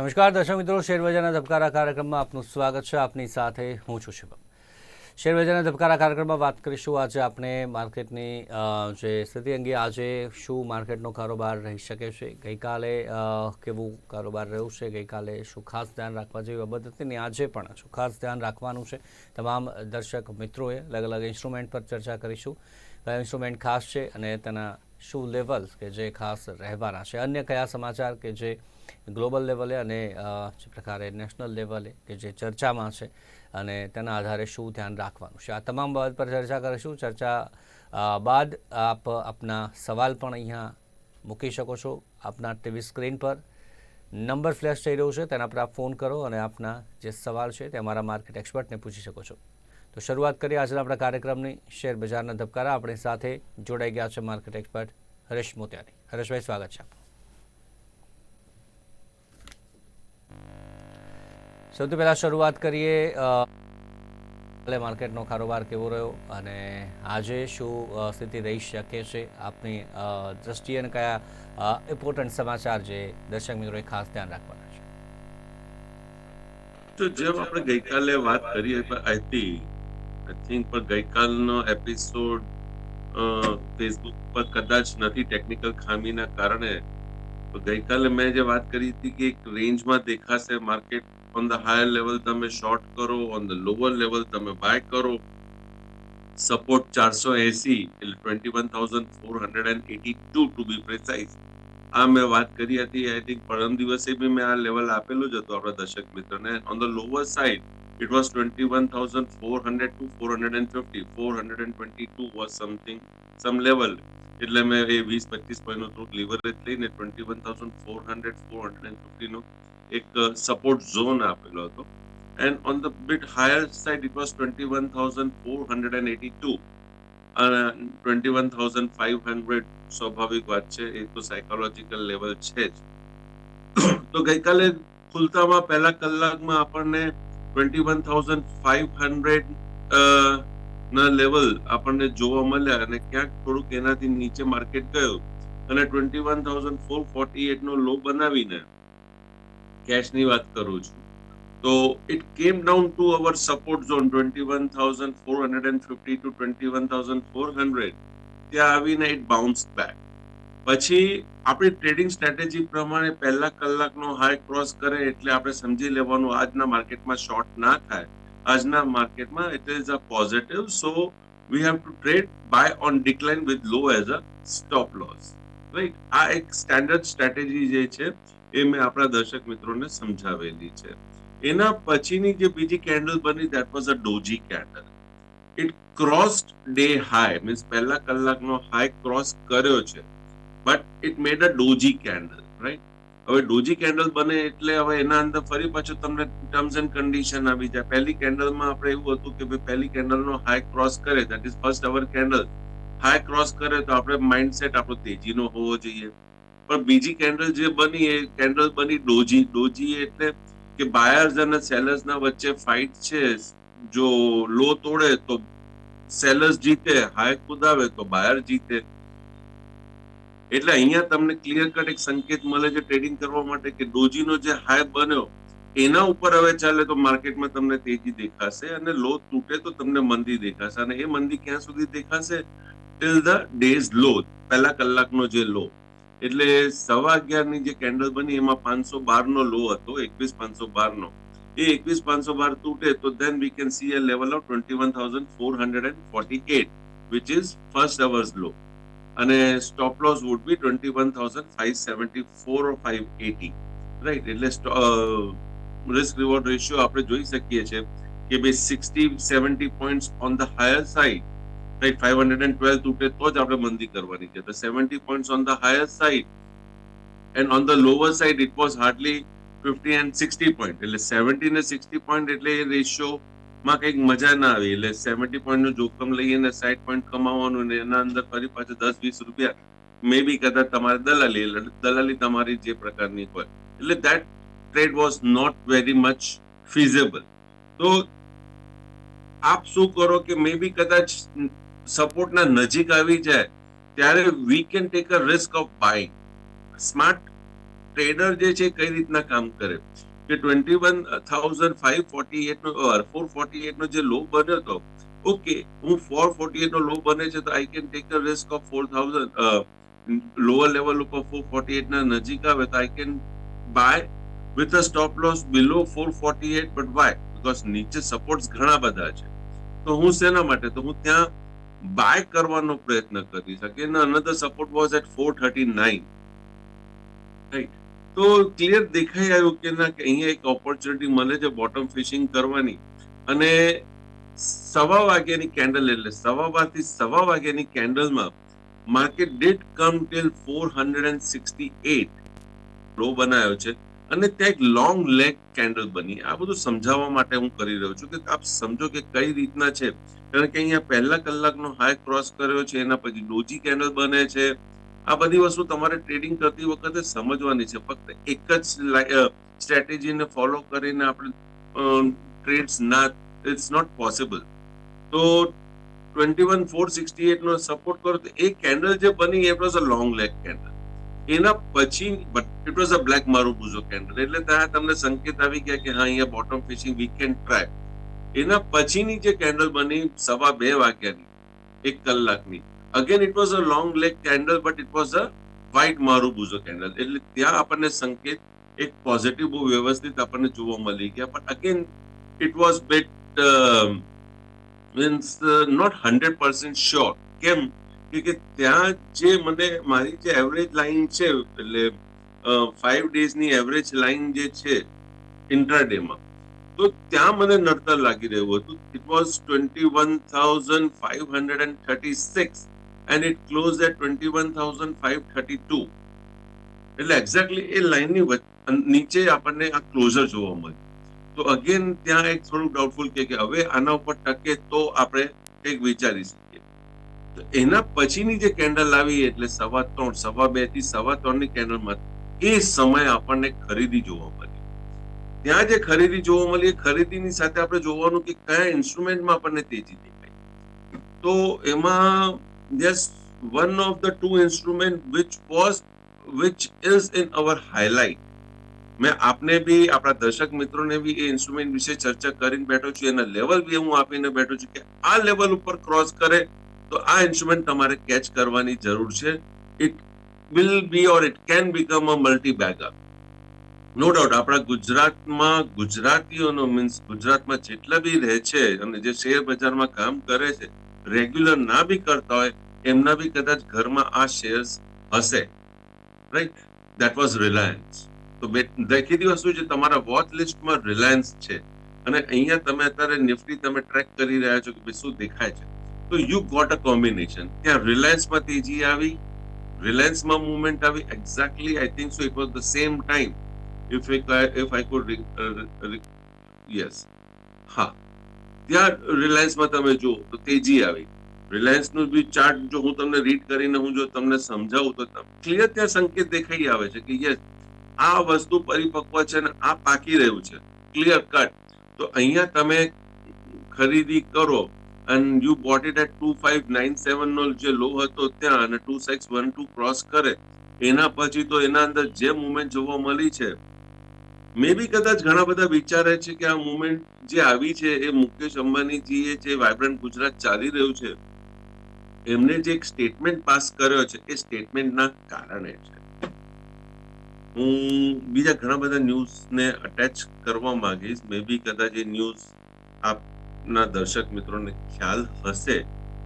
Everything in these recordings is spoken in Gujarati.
નમસ્કાર, દર્શક મિત્રો. શેરબજારના ધબકારા કાર્યક્રમમાં આપનું સ્વાગત છે. આપની સાથે હું છું શિવમ શેરબજારના ધબકારા કાર્યક્રમમાં વાત કરીશું. આજે આપણે માર્કેટની જે સ્થિતિ અંગે આજે શું માર્કેટનો કારોબાર રહી શકે છે, ગઈકાલે કેવું કારોબાર રહ્યું છે, ગઈકાલે શું ખાસ ધ્યાન રાખવા જેવી બાબત હતી ને આજે પણ શું ખાસ ધ્યાન રાખવાનું છે, તમામ દર્શક મિત્રોએ અલગ અલગ ઇન્સ્ટ્રુમેન્ટ પર ચર્ચા કરીશું. કયા ઇન્સ્ટ્રુમેન્ટ ખાસ છે અને તેના શું લેવલ કે જે ખાસ રહેવાના છે? અન્ય કયા સમાચાર કે જે ગ્લોબલ લેવલે અને જે પ્રકારે નેશનલ લેવલે કે જે ચર્ચામાં છે અને તેના આધારે શું ધ્યાન રાખવાનું છે. આ તમામ બાબત પર ચર્ચા કરીશું. ચર્ચા બાદ આપ આપના સવાલ પણ અહીંયા મૂકી શકો છો આપના ટીવી સ્ક્રીન પર. નંબર ફ્લેશ થઈ રહ્યો છે, તેના પર આપ ફોન કરો અને આપના જે સવાલ છે તે અમારા માર્કેટ એક્સપર્ટને પૂછી શકો છો. તો શરૂઆત કરીએ આજના આપણા કાર્યક્રમની. શેર બજારના ધબકારા આપણી સાથે જોડાઈ ગયા છે માર્કેટ એક્સપર્ટ હરેશ મોતિયાની. હરેશભાઈ, સ્વાગત છે આપનું. સૌથી પહેલાં શરૂઆત કરીએ કાલે માર્કેટનો કારોબાર કેવો રહ્યો અને આજે શું સ્થિતિ રહી શકે છે? આપની દ્રષ્ટિએ કયા ઇમ્પોર્ટન્ટ સમાચાર જે દર્શક મિત્રોએ ખાસ ધ્યાન રાખવાના છે? તો જેમ આપણે ગઈકાલે વાત કરી હતી આઈ થિંક પણ ગઈકાલનો એપિસોડ ફેસબુક પર કદાચ નથી ટેકનિકલ ખામીના કારણે, તો ગઈકાલે મેં જે વાત કરી હતી કે એક રેન્જમાં દેખાશે market on the higher level તમે શોર્ટ કરો ઓન ધ લોઅર લેવલ તમે બાય કરો. સપોર્ટ ચારસો એસી એટલે twenty one thousand four hundred and eighty two to be precise આ મેં વાત કરી હતી આઈ થિંક પરમ દિવસે બી મેં આ લેવલ આપેલું જ હતું આપણા દર્શક મિત્રને. On the lower side it was twenty one thousand four hundred two four hundred and fifty four hundred and twenty two was something some level એટલે મેં એ વીસ પચીસ પોઈન્ટનું થોડુંક લીવરેજ લઈને twenty one thousand four hundred four hundred and ફિફ્ટીનો એક સપોર્ટ ઝોન આપેલો હતો. And on the bit higher side it was twenty one thousand four hundred and eighty two twenty one thousand five hundred સ્વાભાવિક વાત છે, એ તો સાયકોલોજીકલ લેવલ છે જ. તો ગઈકાલે ખુલતામાં પહેલા કલાકમાં આપણને twenty one thousand five hundred ના લેવલ આપણને જોવા મળ્યા અને ક્યાંક થોડુંક એનાથી નીચે માર્કેટ ગયું. અને twenty one thousand four forty eight નો લો બનાવીને કેશની વાત કરું છું. તો it came down to our support zone twenty one thousand four hundred and fifty two twenty one thousand four hundred ત્યાં આવીને ઇટ બાઉન્સ બેક પછી આપણી ટ્રેડિંગ સ્ટ્રેટેજી પ્રમાણે પહેલા કલાકનો હાઈ ક્રોસ કરે એટલે આપણે સમજી લેવાનું આજના માર્કેટમાં શોર્ટ ના થાય. આજના માર્કેટમાં it is a positive so we have to trade buy on decline with low as a stop loss right આ એક સ્ટેન્ડર્ડ સ્ટ્રેટેજી જે છે એ મેં આપણા દર્શક મિત્રોને સમજાવેલી છે. એના પછીની જે બીજી કેન્ડલ બની that was a doji candle it crossed day high means પહેલા કલાકનો હાઈ ક્રોસ કર્યો છે. But it made a doji candle right હવે ડોજી કેન્ડલ બને એટલે હવે એના અંદર ફરી પાછું તમને ટર્મ્સ એન્ડ કન્ડિશન આવી જાય પહેલી કેન્ડલમાં આપણે એવું હતું કે ભાઈ પહેલી કેન્ડલનો હાઈ ક્રોસ કરે that is first hour candle high cross કરે તો આપણે માઇન્ડસેટ આપણો તેજીનો હોવો જોઈએ. પણ બીજી કેન્ડલ જે બની એ કેન્ડલ બની ડોજી. ડોજી એટલે કે બાયર્સ અને સેલર્સના વચ્ચે ફાઇટ છે. જો લો તોડે તો સેલર્સ જીતે હાઈ કુદાવે તો બાયર જીતે. એટલે અહીંયા તમને ક્લિયર કટ એક સંકેત મળે છે ટ્રેડિંગ કરવા માટે કે ડોજીનો જે હાઈ બન્યો, એના ઉપર હવે ચાલે તો માર્કેટમાં તમને તેજી દેખાશે અને લો તૂટે તો તમને મંદી દેખાશે. અને એ મંદી ક્યાં સુધી દેખાશે? Till the day's low. પહેલા કલાકનો જે લો. એટલે સવા અગિયારની જે કેન્ડલ બની એમાં પાંચસો બાર નો લો હતો, એકવીસ પાંચસો બાર નો એ એકવીસ પાંચસો બાર તૂટે તો then we can see a level of twenty one thousand four hundred and forty eight which is first hour's low અને stop loss would be twenty one thousand five seventy four five eighty right એટલે રિસ્ક રિવોર્ડ રેશિયો આપણે જોઈ શકીએ છીએ કે ભાઈ sixty seventy point on the higher side right five hundred and twelve તૂટે તો જ આપણે મંદી કરવાની છે. તો seventy point on the higher side and on the lower side it was hardly fifty and sixty point એટલે સેવન્ટી ને સિક્સટી પોઈન્ટ એટલે એ રેશિયો માં કંઈક મજા ના આવી. એટલે સેવન્ટી પોઈન્ટનું જોખમ લઈએ ને સાઈઠ પોઈન્ટ કમાવાનું ને એના અંદર ફરી પાછું દસ, વીસ રૂપિયા મે બી કદાચ તમારે દલાલી દલાલી તમારી જે પ્રકારની હોય. એટલે that trade was not very much feasible તો આપ શું કરો કે મે બી કદાચ સપોર્ટના નજીક આવી જાય, ત્યારે we can take a risk of buying smart trader જે છે, કઈ રીતના કામ કરે? કે twenty one thousand five forty eight નો ફોર ફોર્ટી એટ નો જે લો બન્યો હતો ઓકે હું ફોર ફોર્ટી એટ નો લો બને છે, તો I can take a risk of four thousand lower level ઉપર ફોર ફોર્ટી એટ ના નજીક આવે, તો I can buy with a stop loss below four forty eight but why because નીચે સપોર્ટ્સ ઘણા બધા છે. તો હું શેના માટે? તો હું ત્યાં બાય કરવાનો પ્રયત્ન કરી શકે another support was at four thirty nine right તો ક્લિયર દેખાઈ આવ્યું કે ના, કે અહીંયા એક ઓપોર્ચ્યુનિટી મળે છે બોટમ ફિશિંગ કરવાની. અને સવા વાગ્યાની કેન્ડલ એટલે સવા બારથી સવા વાગ્યાની કેન્ડલમાં market did come till four hundred and sixty eight low બનાવ્યો છે. અને ત્યાં એક લોંગ લેગ કેન્ડલ બની. આ બધું સમજાવવા માટે હું કરી રહ્યો છું કે આપ સમજો કે કઈ રીતના છે. કારણ કે અહીંયા પહેલા કલાકનો હાઈ ક્રોસ કર્યો છે, એના પછી ડોજી કેન્ડલ બને છે. આ બધી વસ્તુ તમારે ટ્રેડિંગ કરતી વખતે સમજવાની છે. ફક્ત એક જ સ્ટ્રેટેજીને ફોલો કરીને આપણે ટ્રેડ્સ ના ઇટ્સ નોટ પોસિબલ તો ટ્વેન્ટી વન ફોર સિક્સટી એટનો સપોર્ટ કરો તો એ કેન્ડલ જે બની એ plus a long leg candle એના પછી it was a black marubozu candle એટલે ત્યાં તમને સંકેત આવી ગયા કે હા, અહીંયા bottom fishing we can try એના પછીની જે કેન્ડલ બની સવા બે વાગ્યાની, એક કલાકની. Again it was a long leg candle but it was a white marubozu candle એટલે ત્યાં આપણને સંકેત, એક પોઝિટિવ બહુ વ્યવસ્થિત આપણને જોવા મળી ગયા. પણ again it was bet means not hundred percent sure કેમ? કે ત્યાં જે મને મારી જે એવરેજ લાઈન છે, એટલે ફાઈવ ડેઝની એવરેજ લાઈન જે છે ઇન્ટ્રાડેમાં તો ત્યાં મને નડતર લાગી રહ્યું હતું. It was twenty one thousand five hundred and thirty six and it close at twenty one thousand five thirty two એટલે એક્ઝેક્ટલી એ લાઈનની નીચે આપણને આ ક્લોઝર જોવા મળ્યું. તો અગેન ત્યાં એક થોડું ડાઉટફુલ કે હવે આના ઉપર ટકે તો આપણે કંઈક વિચારી શકીએ એના પછીની જે કેન્ડલ આવી એટલે સવા ત્રણ, સવા બેથી સવા ત્રણની કેન્ડલમાં એ સમય આપણને ખરીદી જોવા મળી. ત્યાં જે ખરીદી જોવા મળી ખરીદીની સાથે આપણે જોવાનું કે કયા ઇન્સ્ટ્રુમેન્ટમાં આપણને તેજી દેખાય તો એમાં yes one of the two instrument which was which is in our highlight મેં આપને બી, આપણા દર્શક મિત્રોને બી એ ઇન્સ્ટ્રુમેન્ટ વિશે ચર્ચા કરીને બેઠો છું. એના લેવલ બી હું આપીને બેઠો છું કે આ લેવલ ઉપર ક્રોસ કરે તો આ ઇન્સ્ટ્રુમેન્ટ તમારે કેચ કરવાની જરૂર છે. It will be or it can become a multi bagger no doubt આપણા ગુજરાતમાં ગુજરાતીઓનો મીન્સ ગુજરાતમાં જેટલા બી રહે છે અને જે શેર બજારમાં કામ કરે છે રેગ્યુલર ના બી કરતા હોય, એમના બી કદાચ ઘરમાં આ શેર્સ હશે. રાઈટ દેટ વોઝ રિલાયન્સ તો દેખીતી વસ્તુ છે, તમારા વોચ લિસ્ટમાં રિલાયન્સ છે. અને અહીંયા તમે અત્યારે નિફ્ટી તમે ટ્રેક કરી રહ્યા છો કે શું દેખાય છે? તો યુ ગોટ અ કોમ્બિનેશન ત્યાં રિલાયન્સમાં તેજી આવી રિલાયન્સમાં મુવમેન્ટ આવી. Exactly I think so it was the same time if if I could yes હા. ત્યાં રિલાયન્સમાં તમે જુઓ, તો તેજી આવી. રિલાયન્સનું બી ચાર્ટ જો હું તમને રીડ કરીને હું જો તમને સમજાવું તો ક્લિયર ત્યાં સંકેત દેખાઈ આવે છે કે યસ આ વસ્તુ પરિપક્વ છે અને આ પાકી રહ્યું છે. ક્લિયર કટ તો અહીંયા તમે ખરીદી કરો and you bought it at 2597 નો જે લો હતો ત્યાં અને 2612 ક્રોસ કરે, એના પછી તો એના અંદર જે મુવમેન્ટ જોવા મળી છે મે બી કદાચ ઘણા બધા વિચારે છે કે આ મુવમેન્ટ જે આવી છે એ મુકેશ અંબાણીજીએ જે વાઇબ્રન્ટ ગુજરાત ચાલી રહ્યું છે, એમને જે એક સ્ટેટમેન્ટ પાસ કર્યો છે, એ સ્ટેટમેન્ટના કારણે છે. હું બીજા ઘણા બધા ન્યૂઝને અટેચ કરવા માંગીશ મે બી કદાચ એ ન્યૂઝ આપના દર્શક મિત્રોને ખ્યાલ હશે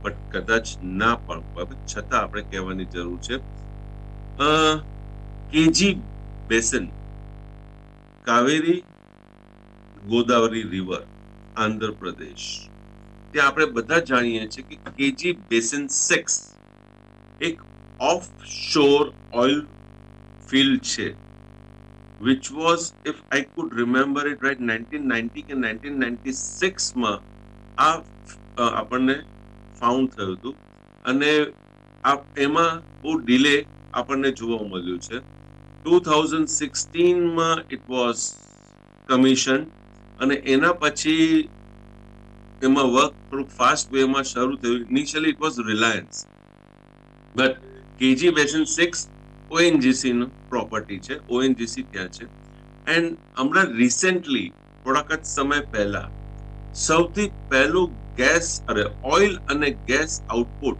પણ કદાચ ના પણ છતાં આપણે કહેવાની જરૂર છે KG basin, Kaveri Godavari river Andhra Pradesh. ત્યાં આપણે બધા જાણીએ છીએ કે કેજી બેસન સિક્સ એક ઓફ શોર ઓઇલ ફિલ્ડ છે. Which was, if I could remember it right 1990 કે 1996 માં આ આપણને ફાઉન્ડ થયું હતું. અને આ, એમાં બહુ ડિલે આપણને જોવા મળ્યું છે. ટુ થાઉઝન્ડ સિક્સટીનમાં ઇટ વોઝ કમિશન અને એના પછી એમાં વર્ક થોડુંક ફાસ્ટ વેમાં શરૂ થયું. Initially it was Reliance but KG basin six ONGC નું પ્રોપર્ટી છે. ઓએનજીસી ત્યાં છે. એન્ડ હમણાં રિસેન્ટલી થોડાક જ સમય પહેલા, સૌથી પહેલું ગેસ અરે ઓઇલ અને ગેસ આઉટપુટ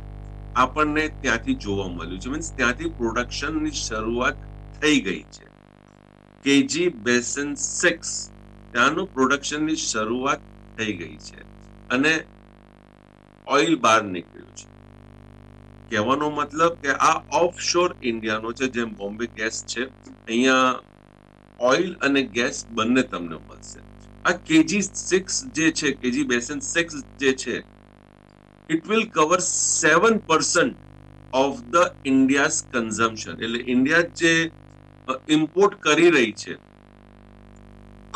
આપણને ત્યાંથી જોવા મળ્યું છે. મીન્સ ત્યાંથી પ્રોડક્શનની શરૂઆત થઈ ગઈ છે. કેજી બેસન સિક્સ ત્યાંનું પ્રોડક્શનની શરૂઆત થઈ ગઈ છે. અને ઓઇલ બહાર નીકળ્યું છે. કહેવાનો મતલબ કે આ ઓફશોર ઇન્ડિયાનો છે, જેમ બોમ્બે ગેસ છે, અહીંયા ઓઇલ અને ગેસ બંને તમને મળશે. આ કેજી સિક્સ જે છે, કેજી બેસન સિક્સ જે છે it will cover seven percent of the India's consumption એટલે ઇન્ડિયા જે ઇમ્પોર્ટ કરી રહી છે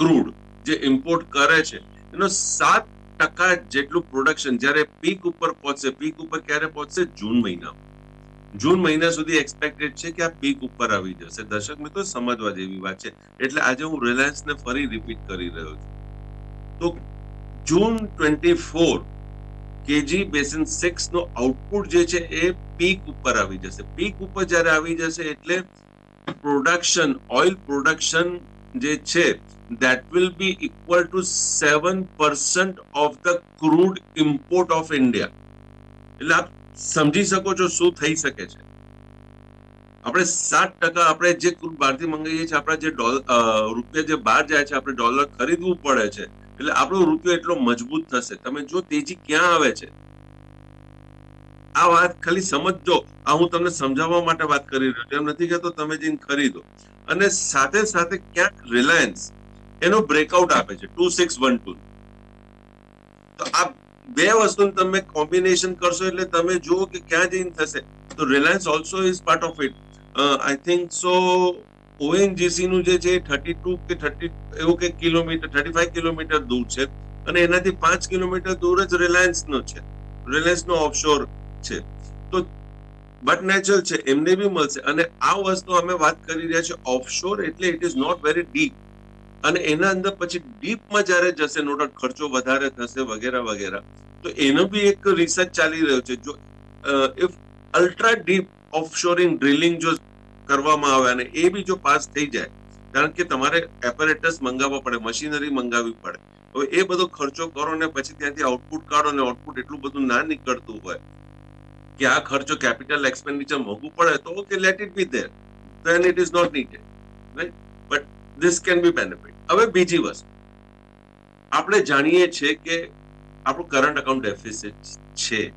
ક્રૂડ જે ઇમ્પોર્ટ કરે છે, એનો સાત ટકા જેટલું પ્રોડક્શન જ્યારે પીક ઉપર પહોંચશે પીક ઉપર ક્યારે પહોંચશે? જૂન મહિના જૂન મહિના સુધી એક્સપેક્ટેડ છે કે આ પીક ઉપર આવી જશે. દર્શક મિત્રો, સમજવા જેવી વાત છે. એટલે આજે હું રિલાયન્સ ને ફરી રિપીટ કરી રહ્યો છું. તો June twenty four KG basin six નો આઉટપુટ જે છે એ પીક ઉપર આવી જશે. પીક ઉપર જ્યારે આવી જશે એટલે પ્રોડક્શન ઓઇલ પ્રોડક્શન જે છે that will be equal to 7% of the crude import of India. એટલે આપ સમજી શકો છો શું થઈ શકે છે. આપણે સાત ટકા આપણે જે ક્રૂડ બહારથી મંગાવીએ છીએ, આપણા જે ડોલર રૂપિયા જે બહાર જાય છે, આપણે ડોલર ખરીદવું પડે છે. એટલે આપણો રૂપિયો એટલો મજબૂત થશે. તમે જો તેજી ક્યાં આવે છે? આ વાત ખાલી સમજજો. આ હું તમને સમજાવવા માટે વાત કરી રહ્યો છું. એમ નથી કહેતો તમે જઈને ખરીદો. અને સાથે સાથે ક્યાંક રિલાયન્સ એનો બ્રેકઆઉટ આપે છે ટુ સિક્સ વન ટુ તો આ બે વસ્તુનું તમે કોમ્બિનેશન કરશો એટલે તમે જુઓ કે ક્યાં જઈને થશે. તો Reliance also is part of it I think so ONGC નું જે છે થર્ટી ટુ કે થર્ટી એવું કે કિલોમીટર થર્ટી ફાઈવ કિલોમીટર દૂર છે. અને એનાથી પાંચ કિલોમીટર દૂર જ રિલાયન્સ નો છે. રિલાયન્સ નો ઓફશોર છે. તો બટ નેચરલ છે, એમને બી મળશે. અને આ વસ્તુ અમે વાત કરી રહ્યા છીએ ઓફશોર એટલે it is not very deep અને એના અંદર પછી ડીપમાં જ્યારે જશે નો ખર્ચો વધારે થશે વગેરે વગેરે, તો એનો બી એક રિસર્ચ ચાલી રહ્યો છે. જો if ultra deep offshoring drilling જો કરવામાં આવે અને એ બી જો પાસ થઈ જાય, કારણ કે તમારે એપરેટસ મંગાવવા પડે મશીનરી મંગાવવી પડે. હવે એ બધો ખર્ચો કરો ને પછી ત્યાંથી આઉટપુટ કાઢો ને આઉટપુટ એટલું બધું ના નીકળતું હોય, કે આ ખર્ચો કેપિટલ એક્સપેન્ડિચર મોંઘું પડે, તો okay let it be there then it is not needed right but this can be benefit હવે બીજી વસ્તુ. આપણે જાણીએ છીએ કે આપણું કરંટ અકાઉન્ટ ડેફિસિટ છે.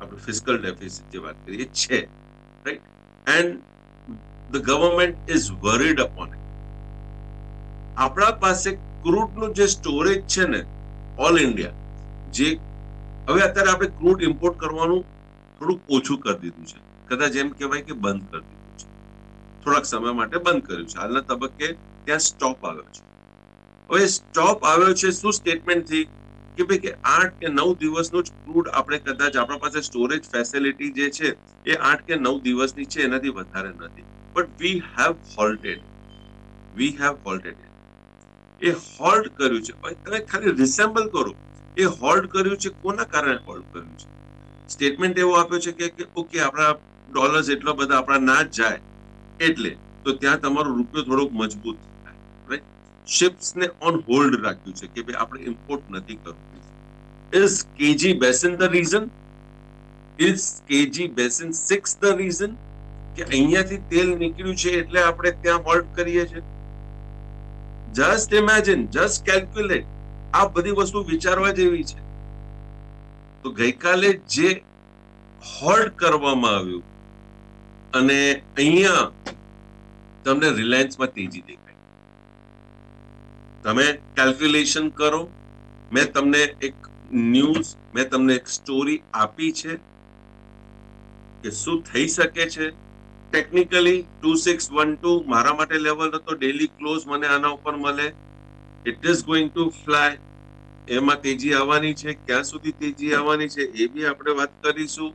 આપણું ફિઝિકલ ડેફિસિટ જે વાત કરીએ છે. Right and the government is worried upon it આપણા પાસે ક્રૂડનું જે સ્ટોરેજ છે ને ઓલ ઇન્ડિયા જે હવે અત્યારે આપણે ક્રૂડ ઇમ્પોર્ટ કરવાનું થોડુંક ઓછું કરી દીધું છે. કદાચ એમ કહેવાય કે બંધ કરી દીધું છે. થોડાક સમય માટે બંધ કર્યું છે. હાલના તબક્કે ત્યાં સ્ટોપ આવ્યો છે. હવે સ્ટોપ આવ્યો છે શું સ્ટેટમેન્ટથી કે ભાઈ કે આઠ કે નવ દિવસનું જ ક્રૂડ આપણે કદાચ આપણા પાસે સ્ટોરેજ ફેસિલિટી જે છે, એ આઠ કે નવ દિવસની છે, એનાથી વધારે નથી. But we have halted we have halted A hold કર્યું છે. તમે ખાલી રિસેમ્બલ કરો. એ હોલ્ડ કર્યું છે, કોના કારણે હોલ્ડ કર્યું છે? સ્ટેટમેન્ટ એવો આપ્યો છે કે ઓકે આપણા ડોલર્સ એટલા બધા આપણા ના જાય. એટલે તો ત્યાં તમારો રૂપિયો થોડોક મજબૂત થાય રાઈટ શિપ્સ ને ઓન હોલ્ડ રાખ્યું છે કે ભાઈ આપણે ઇમ્પોર્ટ નથી કરવું. Is KG basin the reason is KG basin six the reason કે અહીંયાથી તેલ નીકળ્યું છે એટલે આપણે ત્યાં હોલ્ડ કરીએ છીએ. જસ્ટ ઇમેજિન જસ્ટ કેલ્ક્યુલેટ આ બધી વસ્તુ વિચારવા જેવી છે. તો ગઈકાલે જે હોલ્ડ કરવામાં આવ્યું, અને અહીંયા તમને રિલાયન્સમાં તેજી દેખાય. તમે કેલ્ક્યુલેશન કરો. મેં તમને એક ન્યૂઝ મેં તમને એક સ્ટોરી આપી છે કે શું થઈ શકે છે. Technically two six one two મારા માટે લેવલ હતો. ડેલી ક્લોઝ મને આના ઉપર મળે. It is going to fly એમાં તેજી આવવાની છે. ક્યાં સુધી તેજી આવવાની છે એ બી આપણે વાત કરીશું.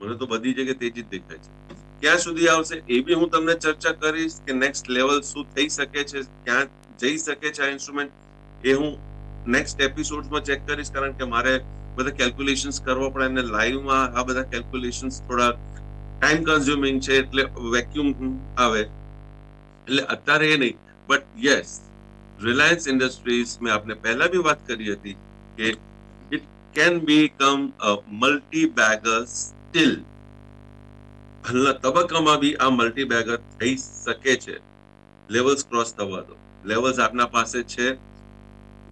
મને તો બધી જગ્યાએ તેજી જ દેખાય છે. ક્યાં સુધી આવશે એ બી હું તમને ચર્ચા કરીશ કે નેક્સ્ટ લેવલ શું થઈ શકે છે, ક્યાં જઈ શકે છે આ ઇન્સ્ટ્રુમેન્ટ એ હું નેક્સ્ટ એપિસોડમાં ચેક કરીશ કારણ કે મારે બધા કેલ્ક્યુલેશન્સ કરવા પડે અને લાઈવમાં આ બધા કેલ્ક્યુલેશન્સ થોડા ટાઈમ કન્ઝ્યુમિંગ છે એટલે વેક્યુમ આવે. એટલે અત્યારે એ નહીં. બટ યસ રિલાયન્સ ઇન્ડસ્ટ્રીઝ મેં આપને પહેલા બી વાત કરી હતી કે it can become a multibagger still હાલના તબક્કામાં બી આ મલ્ટીબેગર થઈ શકે છે. લેવલ્સ ક્રોસ થવા દો. લેવલ્સ આપના પાસે છે.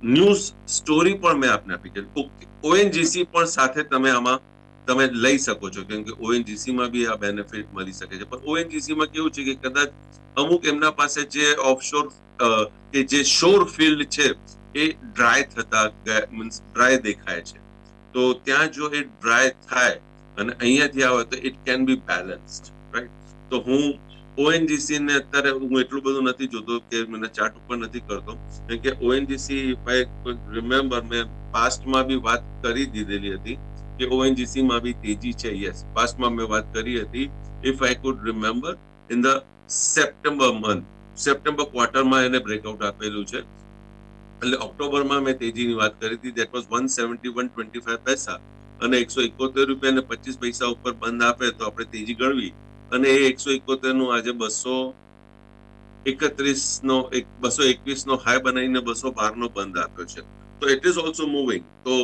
ન્યૂઝ સ્ટોરી પણ મેં આપને આપી છે. ઓએનજીસી પણ સાથે તમે આમાં તમે લઈ શકો છો. કેમ કે ઓએનજીસીમાં બી આ બેનિફિટ મળી શકે છે. પણ ઓએનજીસીમાં કેવું છે કે કદાચ અમુક એમના પાસે જે ઓફશોર કે જે શોર ફિલ્ડ છે, એ ડ્રાય થતા મીન્સ ડ્રાય દેખાય છે. તો ત્યાં જો એ ડ્રાય થાય અને અહીંયાથી આવે તો it can be balanced right તો હું ઓએનજીસી ને અત્યારે હું એટલું બધું નથી જોતો કે મને ચાર્ટ ઉપર નથી કરતો. કેમ કે ઓએનજીસી રિમેમ્બર મેં પાસ્ટમાં બી વાત કરી દીધેલી હતી કે ઓએનજીસી માં બી તેજી છે યસ પાસ્ટમાં મેં વાત કરી હતી if I could remember in the September month September ક્વાર્ટરમાં એને બ્રેકઆઉટ આપેલું છે. એટલે ઓક્ટોબરમાં મેં તેજીની વાત કરી હતી. That was one seventy one twenty five પૈસા. અને એકસો એકોતેર રૂપિયા પચીસ પૈસા ઉપર બંધ આપે તો આપણે તેજી ગણવી. અને એ એકસો એકોતેરનું આજે બસો એકત્રીસ નો એક, બસો એકવીસ નો હાઈ બનાવીને બસો બાર નો બંધ આપ્યો છે. તો ઇટ ઇઝ ઓલ્સો મૂવિંગ તો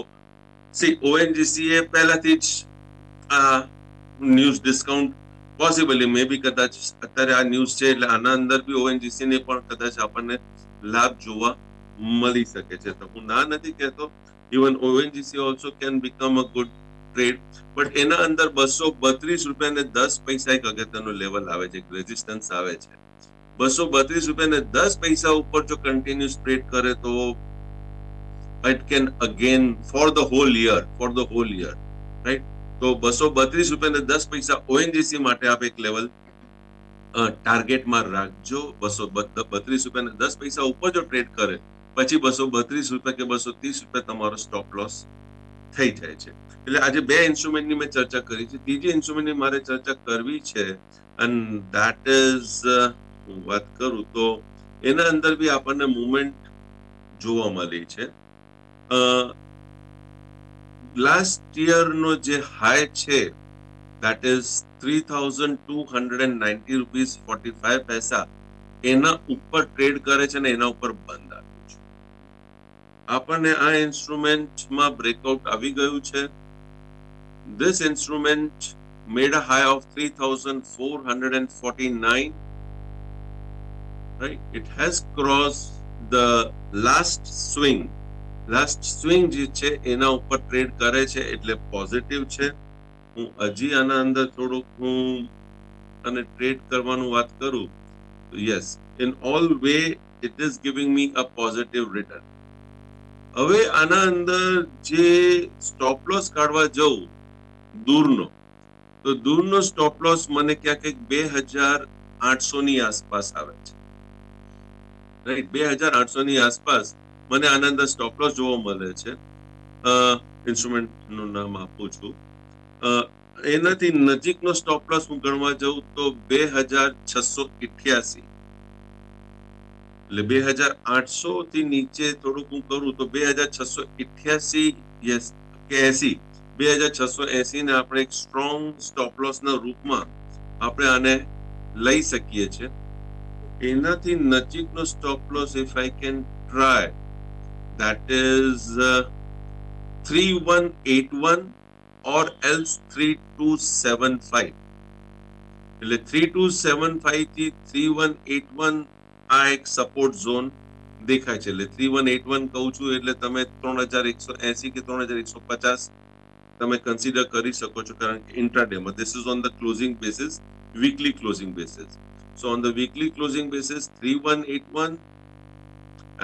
સી ઓએનજીસી એ પહેલાથી જ આ news discount possibly may be કદાચ અત્યારે આ ન્યૂઝ છે એટલે આના અંદર બી ઓએનજીસી ને પણ કદાચ આપણને લાભ જોવા મળી શકે છે. તો હું ના નથી કહેતો even ONGC also can become a good trade but એના અંદર બસો બત્રીસ રૂપિયા ને દસ પૈસા એક અગત્યનું લેવલ આવે છે રેઝિસ્ટન્સ આવે છે. બસો બત્રીસ રૂપિયા ને દસ પૈસા ઉપર જો કન્ટિન્યુઅસ ટ્રેડ કરે તો it can again for the whole year for the whole year right તો બસો બત્રીસ રૂપિયા ને દસ પૈસા ઓએનજીસી માટે આપ એક લેવલ ટાર્ગેટમાં રાખજો. બસો બત્રીસ રૂપિયા ને દસ પૈસા ઉપર જો ટ્રેડ કરે પછી બસો બત્રીસ રૂપિયા કે બસો ત્રીસ રૂપિયા તમારો સ્ટોપ લોસ થઈ જાય છે. એટલે આજે બે ઇન્સ્ટ્રુમેન્ટની મેં ચર્ચા કરી છે. ત્રીજી ઇન્સ્ટ્રુમેન્ટની મારે ચર્ચા કરવી છે અને ધેટ ઇઝ હું વાત કરું તો એના અંદર બી આપણને મુવમેન્ટ જોવા મળી છે. લાસ્ટ યરનો જે હાઈ છે that is three thousand two hundred and ninety rupees forty five પૈસા એના ઉપર ટ્રેડ કરે છે અને એના ઉપર બંધ છે. આપણને આ ઇન્સ્ટ્રુમેન્ટમાં બ્રેકઆઉટ આવી ગયું છે. This instrument made a high of 3449 right? It has crossed the last swing. Last swing જે છે, એના ઉપર ટ્રેડ કરે છે, એટલે પોઝિટિવ છે. હું હજી આના અંદર થોડુંક હું અને ટ્રેડ કરવાનું વાત કરું. Yes in all way it is giving me a positive return હવે આના અંદર જે સ્ટોપ લોસ કાઢવા જવું દૂરનો, તો દૂરનો સ્ટોપ લોસ મને ક્યાંક એક બે હજાર આઠસો ની આસપાસ આવે છે. રાઈટ બે હજાર આઠસો ની આસપાસ મને આના અંદર સ્ટોપ લોસ જોવા મળે છે. ઇન્સ્ટ્રુમેન્ટનું નામ આપું છું. એનાથી નજીકનો સ્ટોપ લોસ હું ગણવા જાઉં તો બે હજાર છસો ઇઠ્યાસી. એટલે બે હજાર આઠસો થી નીચે થોડુંક હું કરું તો બે હજાર છસો ઇઠ્યાસી યસ, કે એસી. બે હજાર છસો એસી ને આપણે એક સ્ટ્રોંગ સ્ટોપ લોસ ના રૂપમાં આપણે આને લઈ શકીએ છીએ. એનાથી નજીકનો stop loss if I can try that is three one eight one or else three two seven five એટલે થ્રી ટુ સેવન ફાઈવથી થ્રી વન એટ વન આ એક સપોર્ટ ઝોન દેખાય છે. એટલે થ્રી વન એટ વન કહું છું એટલે તમે ત્રણ હજાર એકસો એસી કે ત્રણ હજાર એકસો પચાસ તમે કન્સિડર કરી શકો છો. કારણ કે ઇન્ટ્રાડેમાં this is on the closing basis weekly closing basis so on the weekly closing basis three one eight one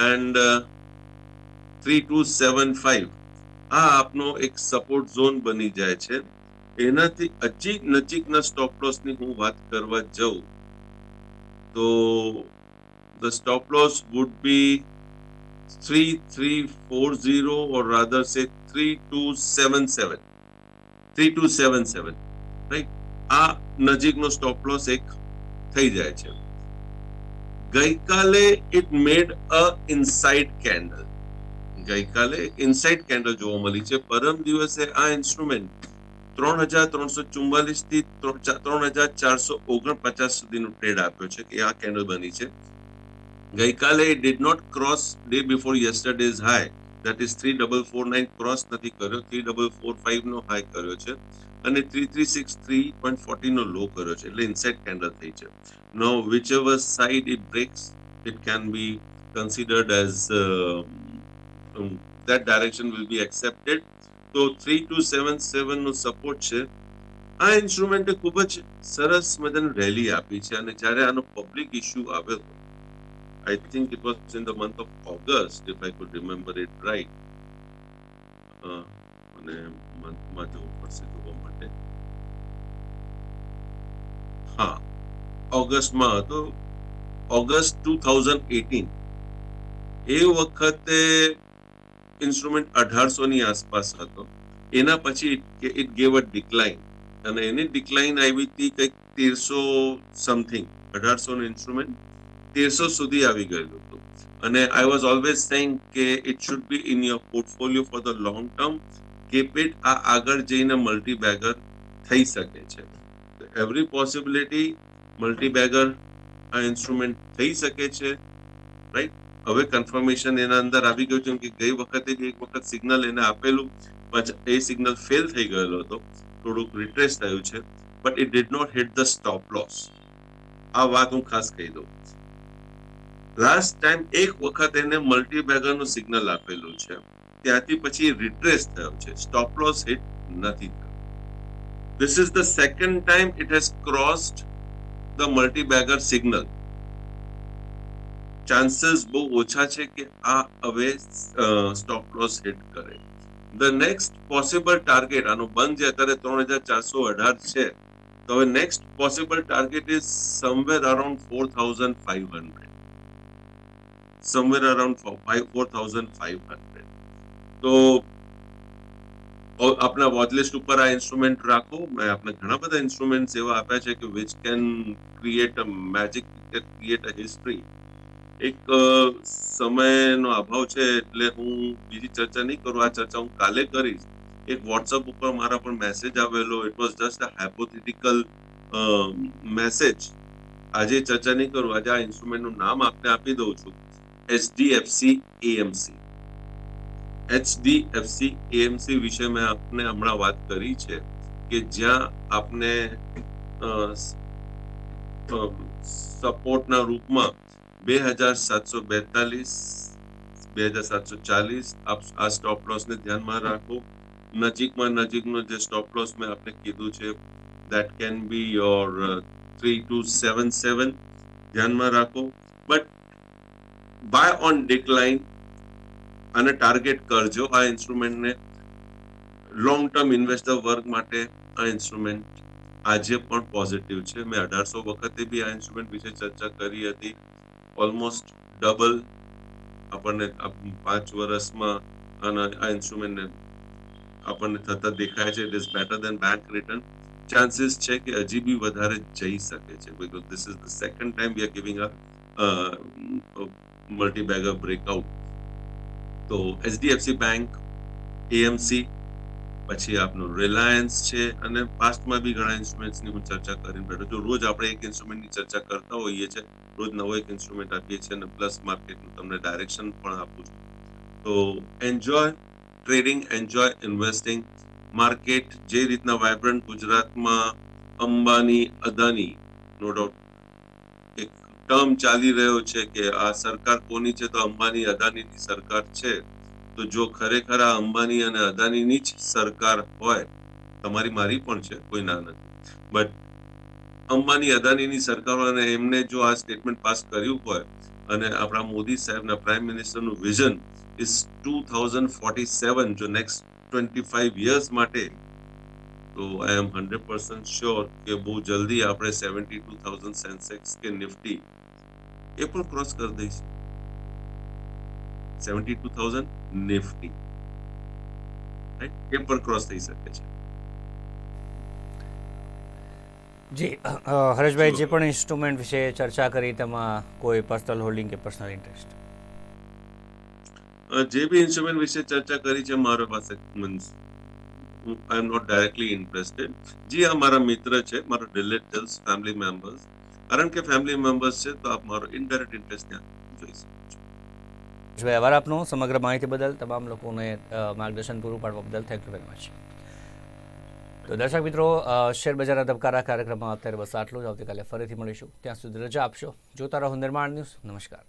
and three two seven five આ આપનો એક સપોર્ટ ઝોન બની જાય છે. એનાથી હજી નજીકના સ્ટોપ લોસની હું વાત કરવા જાઉં તો the stop loss would be 3340 or rather say 3277 3277 right? આ નજીકનો સ્ટોપ લોસ એક થઈ જાય છે. ગઈકાલે it made a inside candle ગઈકાલે ઇનસાઇડ કેન્ડલ જોવા મળી છે. પરમ દિવસે આ ઇન્સ્ટ્રુમેન્ટ ત્રણ હજાર ત્રણસો ચુમ્માલીસથી ત્રણ હજાર ચારસો ઓગણપચાસ સુધીનો ટ્રેડ આપ્યો છે કે આ કેન્ડલ બની છે. ગઈકાલે did not cross day before yesterday's high that is three double four nine cross નથી કર્યો. થ્રી ડબલ ફોર ફાઈવ નો હાઈ કર્યો છે. અને three three six three point forty નો લો કર્યો છે. એટલે ઇનસાઇડ કેન્ડલ થઈ છે. No whichever side it breaks it can be considered as that direction will be accepted તો થ્રી ટુ સેવન સેવન નો સપોર્ટ છે. આ ઇન્સ્ટ્રુમેન્ટે ખૂબ જ સરસ મજાની રેલી આપી છે. અને જ્યારે આનો પબ્લિક ઇશ્યુ આવ્યો હતો આઈ think it was in the month of August, if I could remember it right. અને મંથમાં જવું પડશે જોવા માટે. હા ઓગસ્ટમાં હતો. ઓગસ્ટ ટુ થાઉઝન્ડ એટીન એ વખતે ઇન્સ્ટ્રુમેન્ટ અઢારસો ની આસપાસ હતો. એના પછી ઇટ ગેવ અ ડિક્લાઇન અને એની ડિક્લાઇન આવી હતી કંઈક તેરસો સમથિંગ અઢારસો ઇન્સ્ટ્રુમેન્ટ. તેરસો સુધી આવી ગયેલું હતું. અને આઈ વોઝ ઓલવેઝ સેઇંગ કે it should be in your portfolio for the long term keep it આ આગળ જઈને મલ્ટીબેગર થઈ શકે છે. એવરી પોસિબિલિટી મલ્ટીબેગર આ ઇન્સ્ટ્રુમેન્ટ થઈ શકે છે. રાઈટ હવે કન્ફર્મેશન એના અંદર આવી ગયું છે કે ગઈ વખતે જ એક વખત સિગ્નલ એને આપેલું. એ સિગ્નલ ફેલ થઈ ગયેલો હતો. થોડુંક રિટ્રેસ થયું છે. But it did not hit the stop loss આ વાત હું ખાસ કહી દઉં. લાસ્ટ ટાઈમ એક વખત એને મલ્ટીબેગરનું સિગ્નલ આપેલું છે. ત્યાંથી પછી રિટ્રેસ થયો છે. સ્ટોપ લોસ હિટ નથી this is the second time it has crossed the multibagger signal chances બહુ ઓછા છે કે આ હવે સ્ટોપ લોસ હિટ કરે. ધ નેક્સ્ટ પોસિબલ ટાર્ગેટ આનો બંધ છે અત્યારે ત્રણ હજાર ચારસો અઢાર છે, તો હવે next possible target is somewhere around four thousand five hundred thousand five hundred તો આપના વોચલિસ્ટ ઉપર આ ઇન્સ્ટ્રુમેન્ટ રાખો. મેં આપને ઘણા બધા ઇન્સ્ટ્રુમેન્ટ એવા આપ્યા છે કે which can create a magic create a history એક સમયનો અભાવ છે એટલે હું બીજી ચર્ચા નહીં કરું. આ ચર્ચા હું કાલે કરીશ. એક વોટ્સઅપ ઉપર મારા પર મેસેજ આવેલો. It was just a hypothetical message આજે ચર્ચા નહીં કરું. આજે આ ઇન્સ્ટ્રુમેન્ટનું નામ આપને આપી દઉં છું. એચડીએફસી એએમસી એચડીએફસી એએમસી વિશે મેં આપને હમણાં વાત કરી છે કે જ્યાં આપને સપોર્ટના રૂપમાં બે હજાર સાતસો બેતાલીસ, બે હજાર સાતસો ચાલીસ આપ આ સ્ટોપ લોસને ધ્યાનમાં રાખો. નજીકમાં નજીકનો જે સ્ટોપ લોસ મેં આપને કીધું છે that can be your three two seven seven ધ્યાનમાં રાખો. બટ બાય ઓન ડિક્લાઇન અને ટાર્ગેટ કરજો. આ ઇન્સ્ટ્રુમેન્ટને લોંગ ટર્મ ઇન્વેસ્ટર વર્ગ માટે આ ઇન્સ્ટ્રુમેન્ટ આજે પણ પોઝિટિવ છે. મેં અઢારસો વખતે બી આ ઇન્સ્ટ્રુમેન્ટ વિશે ચર્ચા કરી હતી. ઓલમોસ્ટ ડબલ આપણને પાંચ વર્ષમાં અને આ ઇન્સ્ટ્રુમેન્ટને આપણને થતા દેખાય છે. It is better than bank return chances છે કે હજી બી વધારે જઈ શકે છે. Because this is the second time we are giving a bagger breakout તો એચડીએફસી બેંક એએમસી પછી આપનું રિલાયન્સ છે અને પાસ્ટમાં બી ઘણા ઇન્સ્ટ્રુમેન્ટ્સની હું ચર્ચા કરીને બેઠો છું. રોજ આપણે એક ઇન્સ્ટ્રુમેન્ટની ચર્ચા કરતા હોઈએ છીએ. રોજ નવો એક ઇન્સ્ટ્રુમેન્ટ આપીએ છીએ અને પ્લસ માર્કેટનું તમને ડાયરેક્શન પણ આપું છું. તો enjoy trading enjoy investing market જે રીતના વાઇબ્રન્ટ ગુજરાતમાં Ambani, Adani no doubt term ચાલી રહ્યો છે કે આ સરકાર કોની છે તો અંબાની અદાનીની સરકાર છે. તો જો ખરેખર આ અંબાની અને અદાનીની જ સરકાર હોય, તમારી મારી પણ છે, કોઈ ના નથી. બટ અંબાની અદાનીની સરકાર અને એમને જો આ સ્ટેટમેન્ટ પાસ કર્યું હોય અને આપણા મોદી સાહેબના prime મિનિસ્ટરનું vision is two thousand forty seven જો નેક્સ્ટ ટ્વેન્ટી ફાઈવ યર્સ માટે તો I am hundred percent sure કે બહુ જલ્દી આપણે સેવન્ટી ટુ થાઉઝન્ડ સેન્સેક્સ કે નિફ્ટી એ પણ ક્રોસ કરી દઈશું. Seventy two thousand nifty. Right એ પણ ક્રોસ થઈ શકે છે. જી હરેશભાઈ જે પણ ઇન્સ્ટ્રુમેન્ટ વિશે ચર્ચા કરી તેમાં કોઈ પર્સનલ હોલ્ડિંગ કે પર્સનલ ઇન્ટરેસ્ટ જે બી ઇન્સ્ટ્રુમેન્ટ વિશે ચર્ચા કરી છે મારા પાસે means I am not directly interested જે આ મારા મિત્ર છે મારા રિલેટિવ્સ ફેમિલી મેમ્બર્સ કારણ કે ફેમિલી મેમ્બર્સ છે તો આપ મારો ઇનડાયરેક્ટ ઇન્ટરેસ્ટ ત્યાં જોઈ શકો છો આભાર આપનો સમગ્ર માહિતી બદલ તમામ લોકોને માર્ગદર્શન પૂરું પાડવા બદલ થેન્ક યુ વેરી મચ તો દર્શક મિત્રો શેર બજારના ધબકારા કાર્યક્રમમાં અત્યારે બસ આટલું જ આવતીકાલે ફરીથી મળીશું ત્યાં સુધી રજા આપશો જોતા રહો નિર્માણ ન્યૂઝ નમસ્કાર